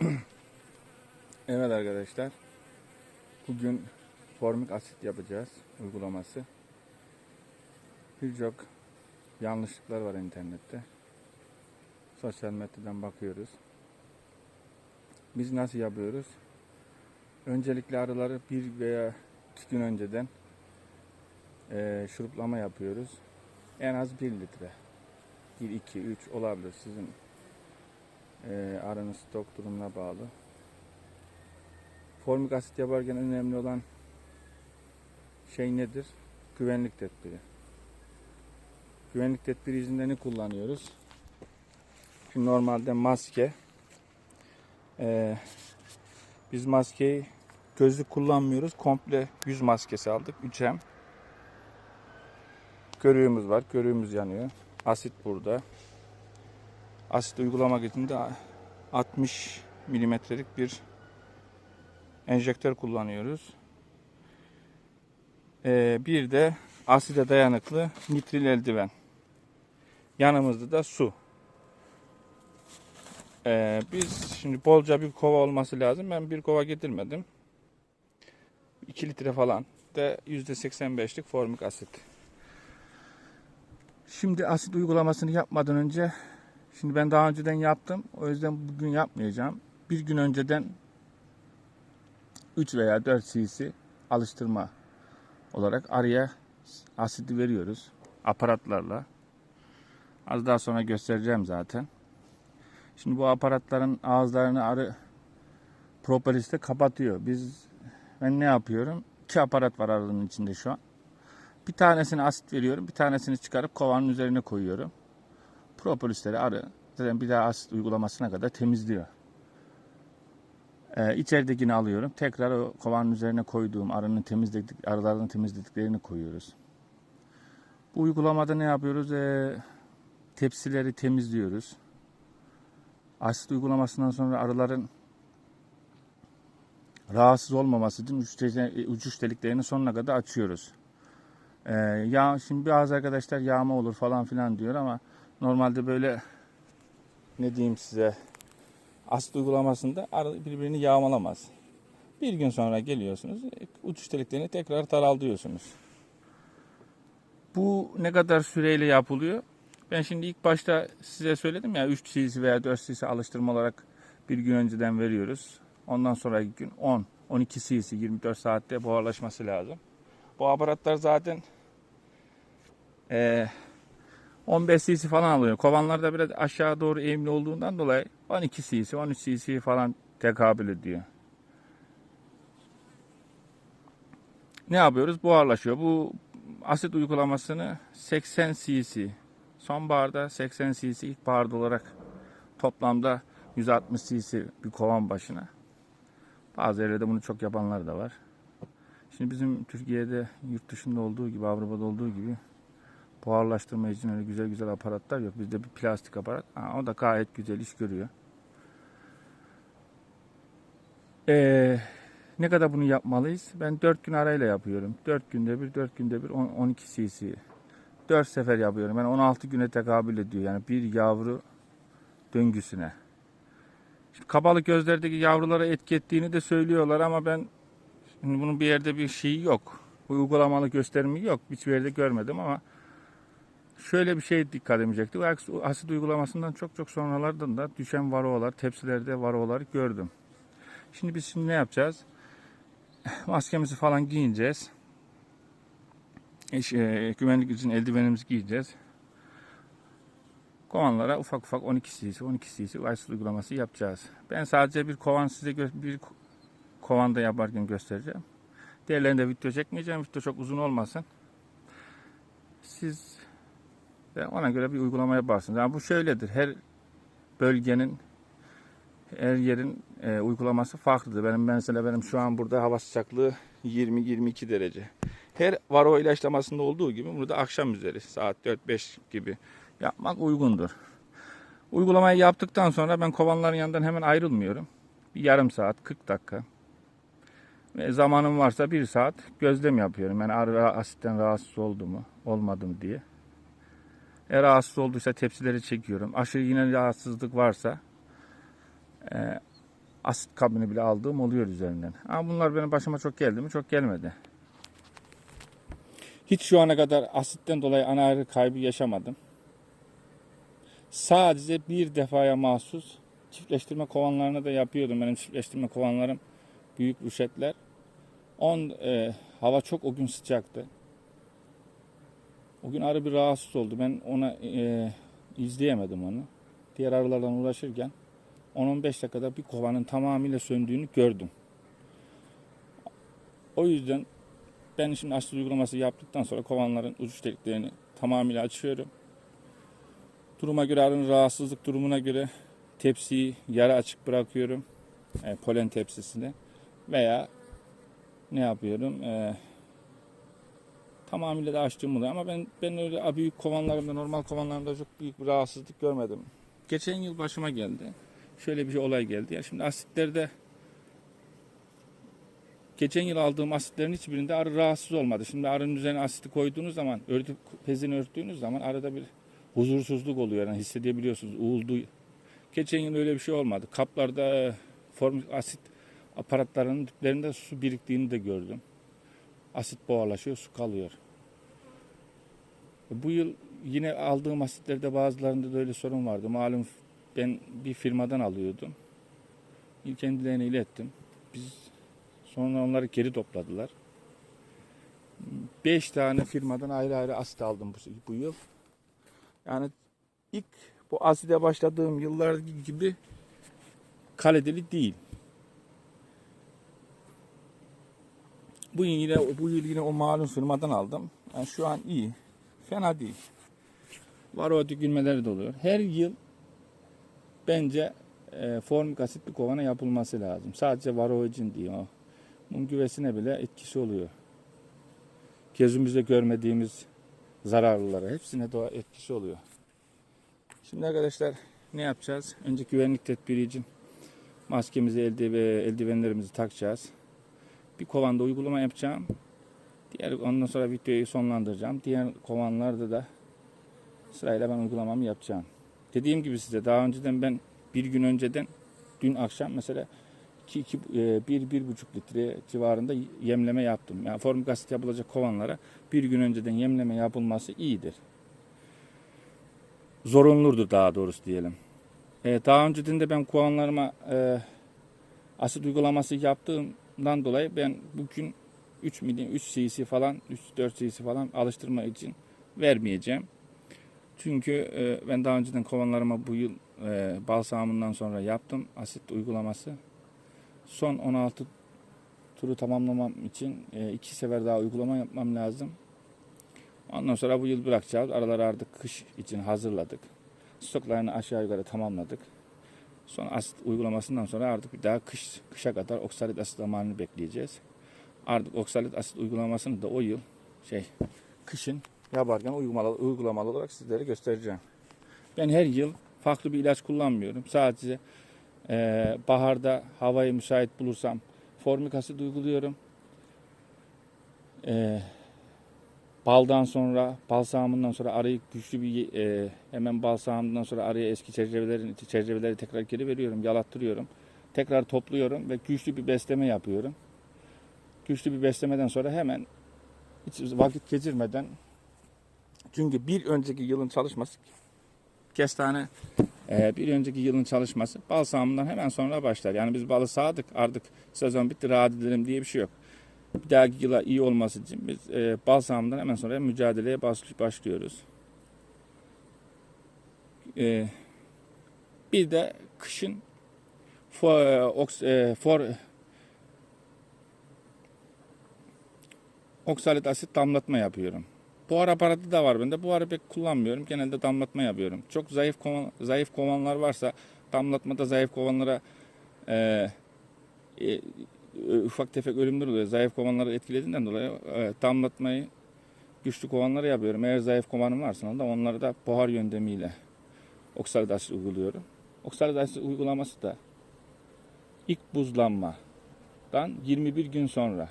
Evet arkadaşlar. Bugün formik asit yapacağız uygulaması. Birçok yanlışlıklar var internette. Sosyal medyadan bakıyoruz. Biz nasıl yapıyoruz? Öncelikle arıları bir veya iki gün önceden eee şuruplama yapıyoruz. En az 1 litre. 1, 2, 3 olabilir sizin eee arının stok durumuna bağlı. Formik asit yaparken önemli olan şey nedir? Güvenlik tedbiri. Güvenlik tedbiri izinde ne kullanıyoruz? Şimdi normalde maske. Ee, biz maskeyi gözlük kullanmıyoruz. Komple yüz maskesi aldık. 3M. Körüğümüz var. Körüğümüz yanıyor. Asit burada. Asit uygulamak için de 60 milimetrelik bir enjektör kullanıyoruz. Ee, bir de aside dayanıklı nitril eldiven. Yanımızda da su. Ee, biz şimdi bolca bir kova olması lazım. Ben bir kova getirmedim. 2 litre falan de %85'lik formik asit. Şimdi asit uygulamasını yapmadan önce şimdi ben daha önceden yaptım. O yüzden bugün yapmayacağım. Bir gün önceden 3 veya 4 cc alıştırma olarak araya asidi veriyoruz aparatlarla. Az daha sonra göstereceğim zaten. Şimdi bu aparatların ağızlarını arı propolisle kapatıyor. Biz ben ne yapıyorum? İki aparat var arının içinde şu an. Bir tanesini asit veriyorum, bir tanesini çıkarıp kovanın üzerine koyuyorum. Propolisleri arı zaten bir daha asit uygulamasına kadar temizliyor. Ee, içeridekini alıyorum. Tekrar o kovanın üzerine koyduğum arının temizledik, arıların temizlediklerini koyuyoruz. Bu uygulamada ne yapıyoruz? Ee, tepsileri temizliyoruz. Asit uygulamasından sonra arıların rahatsız olmaması için uçuş deliklerini sonuna kadar açıyoruz. Ee, ya şimdi bazı arkadaşlar yağma olur falan filan diyor ama normalde böyle ne diyeyim size asit uygulamasında birbirini yağmalamaz. Bir gün sonra geliyorsunuz, uçuş deliklerini tekrar taraldıyorsunuz. Bu ne kadar süreyle yapılıyor? Ben şimdi ilk başta size söyledim ya 3 cc veya 4 cc alıştırma olarak bir gün önceden veriyoruz. Ondan sonraki gün 10, 12 cc 24 saatte buharlaşması lazım. Bu aparatlar zaten eee 15 cc falan alıyor. Kovanlarda biraz aşağı doğru eğimli olduğundan dolayı 12 cc, 13 cc falan tekabül ediyor. Ne yapıyoruz? Buharlaşıyor. Bu asit uygulamasını 80 cc, sonbaharda 80 cc, ilkbaharda olarak toplamda 160 cc bir kovan başına. Bazı yerlerde bunu çok yapanlar da var. Şimdi bizim Türkiye'de yurt dışında olduğu gibi, Avrupa'da olduğu gibi buharlaştırma için öyle güzel güzel aparatlar yok. Bizde bir plastik aparat. Ha, o da gayet güzel iş görüyor. Ee, ne kadar bunu yapmalıyız? Ben 4 gün arayla yapıyorum. 4 günde bir, 4 günde bir 10, 12 cc. 4 sefer yapıyorum. Yani 16 güne tekabül ediyor. Yani bir yavru döngüsüne. Şimdi kabalık gözlerdeki yavrulara etki ettiğini de söylüyorlar ama ben şimdi bunun bir yerde bir şeyi yok. Uygulamalı gösterimi yok. Hiçbir yerde görmedim ama şöyle bir şey dikkatimi çekti. Bu asit uygulamasından çok çok sonralardan da düşen varoalar, tepsilerde varoalar gördüm. Şimdi biz şimdi ne yapacağız? Maskemizi falan giyineceğiz. İş, e, güvenlik için eldivenimizi giyeceğiz. Kovanlara ufak ufak 12 cc, 12 cc asit uygulaması yapacağız. Ben sadece bir kovan size bir kovanda yaparken göstereceğim. Diğerlerinde video çekmeyeceğim. Video çok uzun olmasın. Siz ve ona göre bir uygulama yaparsınız. Yani bu şöyledir. Her bölgenin her yerin e, uygulaması farklıdır. Benim mesela benim şu an burada hava sıcaklığı 20-22 derece. Her varo ilaçlamasında olduğu gibi bunu da akşam üzeri saat 4-5 gibi yapmak uygundur. Uygulamayı yaptıktan sonra ben kovanların yanından hemen ayrılmıyorum. Bir yarım saat 40 dakika. Ve zamanım varsa bir saat gözlem yapıyorum. Yani asitten rahatsız oldu mu olmadı mı diye. Eğer rahatsız olduysa tepsileri çekiyorum. Aşırı yine rahatsızlık varsa e, asit kabını bile aldığım oluyor üzerinden. Ama bunlar benim başıma çok geldi mi? Çok gelmedi. Hiç şu ana kadar asitten dolayı ana arı kaybı yaşamadım. Sadece bir defaya mahsus çiftleştirme kovanlarını da yapıyordum. Benim çiftleştirme kovanlarım büyük rüşetler. On, e, hava çok o gün sıcaktı. O gün arı bir rahatsız oldu. Ben ona e, izleyemedim onu. Diğer arılardan uğraşırken 10-15 dakikada bir kovanın tamamıyla söndüğünü gördüm. O yüzden ben şimdi asit uygulaması yaptıktan sonra kovanların uç deliklerini tamamıyla açıyorum. Duruma göre arının rahatsızlık durumuna göre tepsiyi yarı açık bırakıyorum. E, polen tepsisini. Veya ne yapıyorum? E, tamamıyla da açtığım oluyor. Ama ben ben öyle büyük kovanlarımda, normal kovanlarımda çok büyük bir rahatsızlık görmedim. Geçen yıl başıma geldi. Şöyle bir olay geldi. Ya şimdi asitlerde geçen yıl aldığım asitlerin hiçbirinde arı rahatsız olmadı. Şimdi arının üzerine asiti koyduğunuz zaman, örtüp pezini örttüğünüz zaman arada bir huzursuzluk oluyor. Yani hissedebiliyorsunuz. Uğuldu. Geçen yıl öyle bir şey olmadı. Kaplarda e, formik asit aparatlarının diplerinde su biriktiğini de gördüm. Asit buharlaşıyor, su kalıyor. Bu yıl yine aldığım asitlerde bazılarında da öyle sorun vardı. Malum ben bir firmadan alıyordum. Kendilerine ilettim. Biz sonra onları geri topladılar. Beş tane firmadan ayrı ayrı asit aldım bu, bu yıl. Yani ilk bu aside başladığım yıllar gibi kaliteli değil. Bu yine bu yıl yine o malum firmadan aldım. Yani şu an iyi. Fena değil. Var o de oluyor. Her yıl bence e, formik asit bir kovana yapılması lazım. Sadece varoicin değil o. Mum güvesine bile etkisi oluyor. Gözümüzde görmediğimiz zararlılara hepsine de etkisi oluyor. Şimdi arkadaşlar ne yapacağız? Önce güvenlik tedbiri için maskemizi, eldivenlerimizi takacağız. Bir kovanda uygulama yapacağım. Diğer ondan sonra videoyu sonlandıracağım. Diğer kovanlarda da sırayla ben uygulamamı yapacağım. Dediğim gibi size daha önceden ben bir gün önceden dün akşam mesela 2 2 1 1 buçuk litre civarında yemleme yaptım. Yani formik asit yapılacak kovanlara bir gün önceden yemleme yapılması iyidir. Zorunludur daha doğrusu diyelim. Ee, daha önceden de ben kovanlarıma e, asit uygulaması yaptığımdan dolayı ben bugün 3 milim 3 cc falan 3-4 cc falan alıştırma için vermeyeceğim. Çünkü e, ben daha önceden kovanlarıma bu yıl e, bal sağımından sonra yaptım asit uygulaması. Son 16 turu tamamlamam için e, iki sefer daha uygulama yapmam lazım. Ondan sonra bu yıl bırakacağız. Araları artık kış için hazırladık. Stoklarını aşağı yukarı tamamladık. Son asit uygulamasından sonra artık bir daha kış kışa kadar oksalit asit zamanını bekleyeceğiz. Artık oksalit asit uygulamasını da o yıl şey kışın yaparken uygulamalı, uygulamalı olarak sizlere göstereceğim. Ben her yıl farklı bir ilaç kullanmıyorum. Sadece e, baharda havayı müsait bulursam formik asit uyguluyorum. E, baldan sonra, bal sağımından sonra arayı güçlü bir e, hemen bal sağımından sonra araya eski çerçevelerin çerçeveleri tekrar geri veriyorum, yalattırıyorum. Tekrar topluyorum ve güçlü bir besleme yapıyorum. Güçlü bir beslemeden sonra hemen hiç vakit geçirmeden çünkü bir önceki yılın çalışması kestane e, bir önceki yılın çalışması bal sağımından hemen sonra başlar. Yani biz balı sağdık artık sezon bitti rahat edelim diye bir şey yok. Bir dahaki yıla iyi olması için biz e, bal sağımından hemen sonra mücadeleye baş, başlıyoruz. E, bir de kışın for, for oksalit asit damlatma yapıyorum. Buhar aparatı da var bende. Buharı pek kullanmıyorum. Genelde damlatma yapıyorum. Çok zayıf kovan, zayıf kovanlar varsa damlatmada zayıf kovanlara e, e, ufak tefek ölümler oluyor. Zayıf kovanları etkilediğinden dolayı e, damlatmayı güçlü kovanlara yapıyorum. Eğer zayıf kovanım varsa da onları da buhar yöntemiyle oksalit asit uyguluyorum. Oksalit asit uygulaması da ilk buzlanmadan 21 gün sonra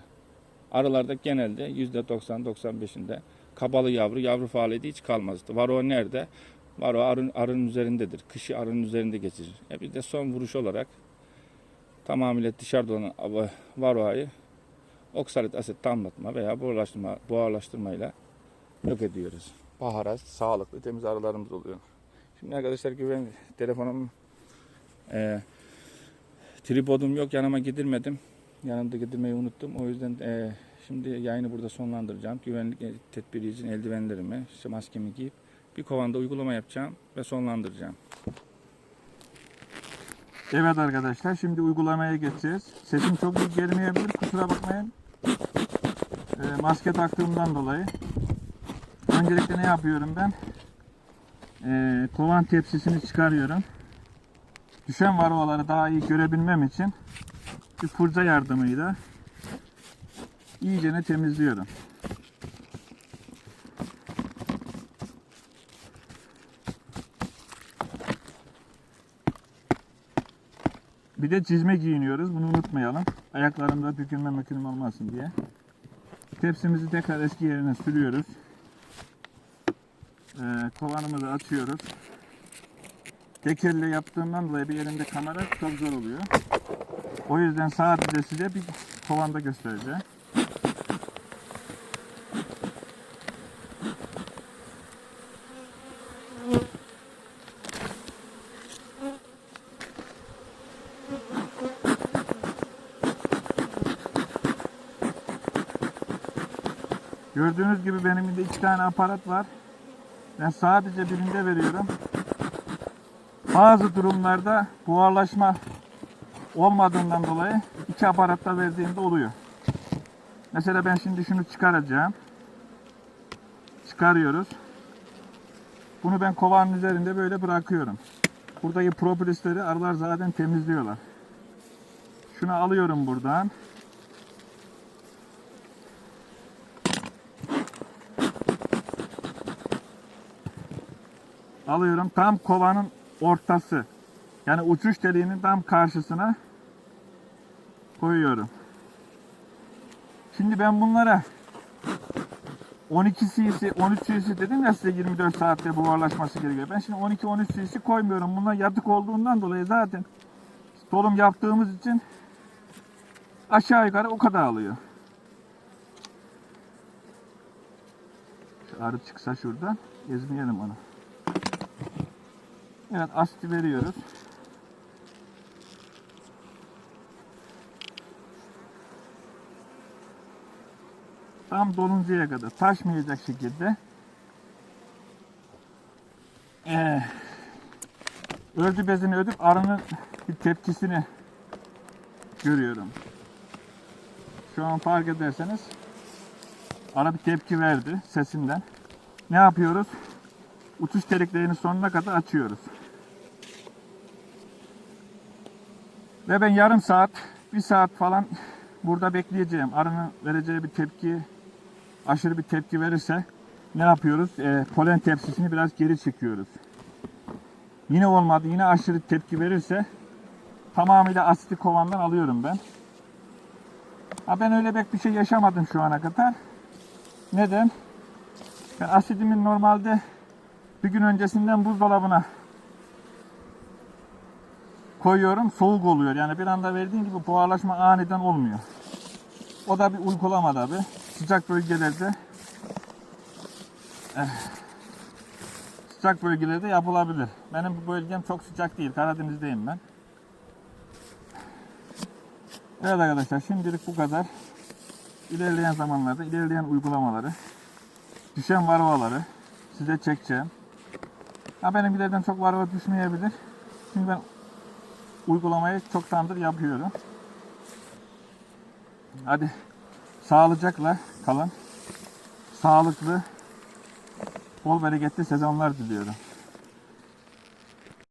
arılarda genelde %90-95'inde kabalı yavru, yavru faaliyeti hiç kalmazdı. Varo nerede? Varo arın, arının üzerindedir. Kışı arının üzerinde geçirir. E bir de son vuruş olarak tamamıyla dışarıda olan varoayı oksalit asit damlatma veya buharlaştırma, buharlaştırmayla yok ediyoruz. Baharat, sağlıklı, temiz arılarımız oluyor. Şimdi arkadaşlar güven telefonum e, tripodum yok yanıma getirmedim. Yanımda getirmeyi unuttum. O yüzden e, şimdi yayını burada sonlandıracağım. Güvenlik e, tedbiri için eldivenlerimi, işte maskemi giyip bir kovanda uygulama yapacağım ve sonlandıracağım. Evet arkadaşlar şimdi uygulamaya geçeceğiz. Sesim çok iyi gelmeyebilir kusura bakmayın. E, maske taktığımdan dolayı. Öncelikle ne yapıyorum ben? E, kovan tepsisini çıkarıyorum. Düşen varroaları daha iyi görebilmem için bir fırça yardımıyla iyicene temizliyorum. Bir de çizme giyiniyoruz. Bunu unutmayalım. Ayaklarımda bükülme mükülme olmasın diye. Tepsimizi tekrar eski yerine sürüyoruz. Ee, kovanımızı açıyoruz. Tek elle yaptığımdan dolayı bir elimde kamera çok zor oluyor. O yüzden sadece size bir kovanda göstereceğim. Gördüğünüz gibi benim de iki tane aparat var. Ben sadece birinde veriyorum. Bazı durumlarda buharlaşma olmadığından dolayı iki aparatta verdiğimde oluyor. Mesela ben şimdi şunu çıkaracağım. Çıkarıyoruz. Bunu ben kovanın üzerinde böyle bırakıyorum. Buradaki propolisleri arılar zaten temizliyorlar. Şunu alıyorum buradan. Alıyorum tam kovanın ortası. Yani uçuş deliğinin tam karşısına koyuyorum. Şimdi ben bunlara 12 cc, 13 cc dedim ya size 24 saatte buharlaşması gerekiyor. Ben şimdi 12-13 cc koymuyorum. Bunlar yatık olduğundan dolayı zaten dolum yaptığımız için aşağı yukarı o kadar alıyor. Şu arı çıksa şuradan ezmeyelim onu. Evet asiti veriyoruz. Tam doluncaya kadar taşmayacak şekilde ee, örtü bezini ödüp arının bir tepkisini görüyorum. Şu an fark ederseniz ara bir tepki verdi sesinden. Ne yapıyoruz? Uçuş deliklerini sonuna kadar açıyoruz. Ve ben yarım saat, bir saat falan burada bekleyeceğim. Arının vereceği bir tepki, aşırı bir tepki verirse ne yapıyoruz? E, polen tepsisini biraz geri çekiyoruz. Yine olmadı, yine aşırı tepki verirse tamamıyla asitli kovandan alıyorum ben. Ha ben öyle pek bir şey yaşamadım şu ana kadar. Neden? Ben asidimin normalde bir gün öncesinden buzdolabına koyuyorum. Soğuk oluyor. Yani bir anda verdiğin gibi buharlaşma aniden olmuyor. O da bir uygulama tabi. Sıcak bölgelerde eh, sıcak bölgelerde yapılabilir. Benim bu bölgem çok sıcak değil. Karadeniz'deyim ben. Evet arkadaşlar şimdilik bu kadar. İlerleyen zamanlarda ilerleyen uygulamaları düşen varroaları size çekeceğim. Ha benimkilerden çok varroa düşmeyebilir. Çünkü ben uygulamayı çoktandır yapıyorum. Hadi sağlıcakla kalın. Sağlıklı, bol bereketli sezonlar diliyorum.